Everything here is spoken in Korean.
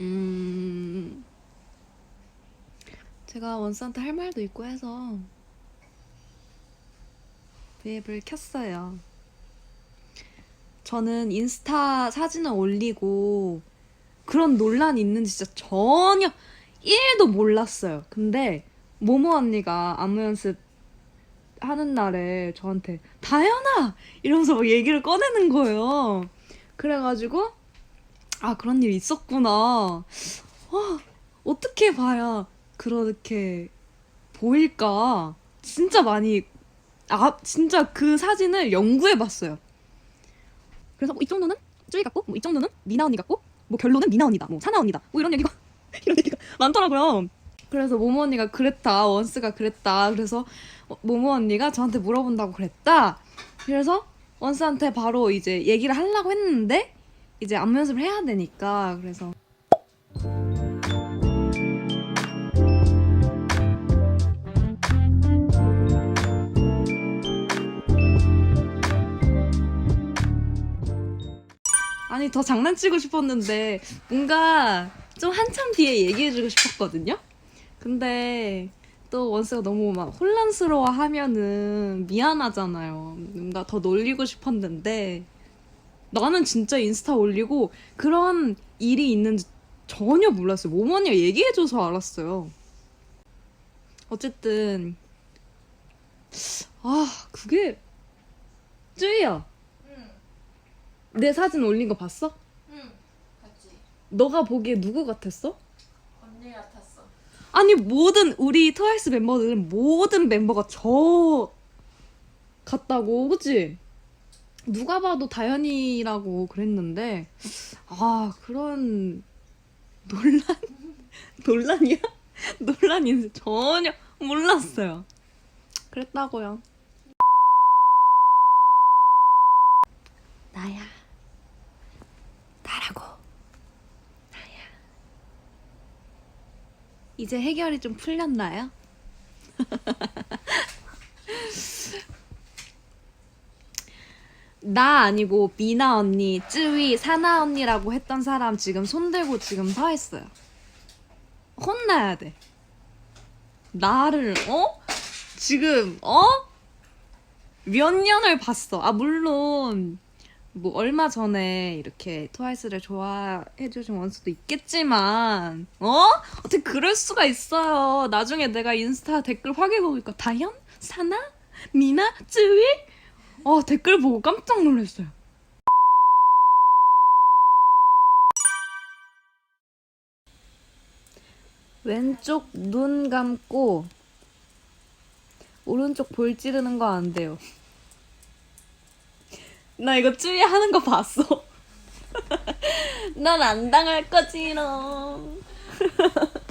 음. 제가 원스한테 할 말도 있고 해서 웹을 켰어요. 저는 인스타 사진을 올리고 그런 논란이 있는지 진짜 전혀 1도 몰랐어요. 근데 모모 언니가 안무 연습 하는 날에 저한테 다현아 이러면서 막 얘기를 꺼내는 거예요. 그래가지고 아 그런 일 있었구나. 와 어떻게 봐야 그렇게 보일까? 진짜 많이 아 진짜 그 사진을 연구해 봤어요. 그래서 뭐 이 정도는 쯔이 같고 뭐 이 정도는 미나 언니 같고 뭐 결론은 미나 언니다 뭐 사나 언니다 뭐 이런 얘기가 이런 얘기가 많더라고요. 그래서 모모 언니가 그랬다 원스가 그랬다 그래서 어, 모모 언니가 저한테 물어본다고 그랬다 그래서 원스한테 바로 이제 얘기를 하려고 했는데 이제 안무 연습을 해야 되니까 그래서 아니 더 장난치고 싶었는데 뭔가 좀 한참 뒤에 얘기해주고 싶었거든요. 근데 또 원스가 너무 막 혼란스러워하면은 미안하잖아요. 뭔가 더 놀리고 싶었는데 나는 진짜 인스타 올리고 그런 일이 있는지 전혀 몰랐어요. 모모니가 얘기해줘서 알았어요. 어쨌든 아 그게 쯔이야 응, 내 사진 올린 거 봤어? 응, 봤지. 너가 보기에 누구 같았어? 언니 같았어. 아니 모든 우리 트와이스 멤버들은 모든 멤버가 저 같다고 그치? 누가 봐도 다현이라고 그랬는데 아 그런 논란 논란이야? 논란인지 전혀 몰랐어요. 그랬다고요. 나야 나라고 나야 이제 해결이 좀 풀렸나요? 나 아니고 미나 언니, 쯔위, 사나 언니라고 했던 사람 지금 손들고 지금 서 있어요. 혼나야 돼. 나를 어? 지금 어? 몇 년을 봤어. 아 물론 뭐 얼마 전에 이렇게 트와이스를 좋아해 주신 원수도 있겠지만 어? 어떻게 그럴 수가 있어요. 나중에 내가 인스타 댓글 확인해 보니까 다현? 사나? 미나? 쯔위? 어, 댓글 보고 깜짝 놀랐어요. 왼쪽 눈 감고 오른쪽 볼 찌르는 거 안 돼요. 나 이거 쭈이 하는 거 봤어. 난안 당할 거지롱.